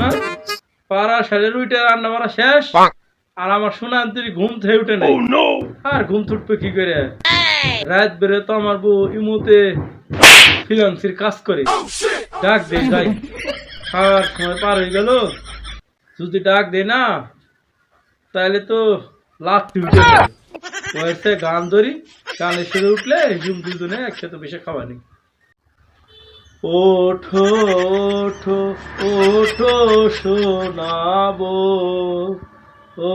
না পাড়া সাড়ে রান্না শেষ আর আমার সোনা আন্তরি ঘুম থেকে উঠে নাই। আর ঘুম কি করে? রাত বেড়ে তো আমার বউ ইমুতে ফ্রিলান্সির কাজ করে। ডাক দে যাই। খাওয়ার সময় পার হয়ে গেল। যদি ডাক দে না তাহলে তো লাফটি উঠে গান ধরি গানে সেরে উঠলে জুম দুজনে একসাথে বেশি খাওয়ানি ওঠো ওঠো ওঠো শোনাবো। ও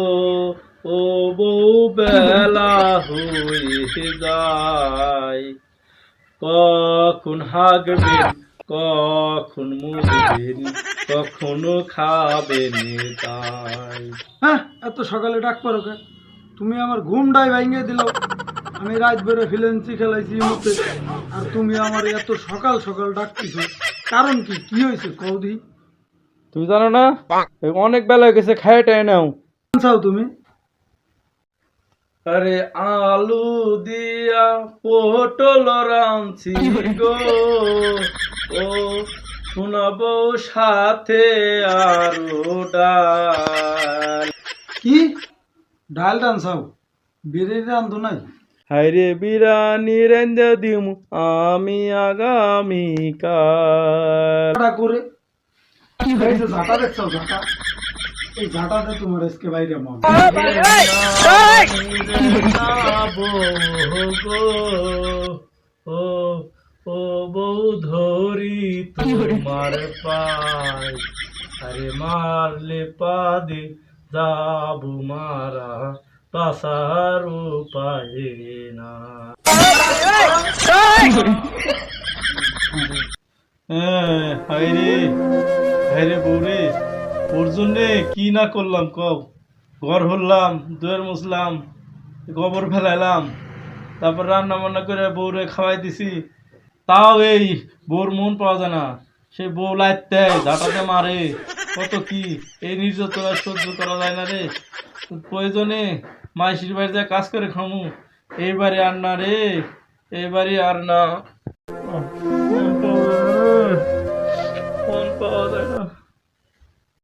ও বউ বেলা হয়ে যায়। কখন হাগবেন কখন মুখবেন কখনো খাবেন তাই। হ্যাঁ এত সকালে ডাক পারো তুমি আমার ঘুমটাই ভাঙিয়ে দিল। আমি রাত বেড়ে ফিলেন্সি খেলাইছি মুহূর্তে। আর তুমি আমার এত সকাল সকাল ডাকতেছো। কারণ কি? কি হয়েছে? কৌদি তুমি জানো না অনেক বেলা হয়ে গেছে খায় টায় নাও। চাও তুমি? আরে আলু দিয়া পটল রাঁধছি গো। ও শোনাবো সাথে আরও ডাল। কি? ডাল চাও? বিরিয়ানি রান্ধো নাই? হাইরে বিরানি রেঞ্জা দিম আমি আগামীকাল ঝাঁটা করে এই যে ঝাঁটা দেখছ ঝাঁটা এই ঝাঁটাতে তোমার আজকে বাইরে মন ও ও বউ ধরি তোমার পায় আরে মারলে পাদে যাব মারা পাশার উপায় না। হাইরে হাইরে বউরে ওর জন্যে কি না করলাম কব ঘর হরলাম, দুয়ের মুসলাম গোবর ফেলাইলাম, তারপর রান্না বান্না করে বউরে খাওয়াই দিছি। তাও এই বউর মন পাওয়া যায় না। সে বউ দেয়, ঝাঁটাতে মারে। কত কি? এই নির্যাতন আর সহ্য করা যায় না রে। প্রয়োজনে মাইশির বাড়িতে কাজ করে খামু। এইবারে আর না রে, এইবারে আর না।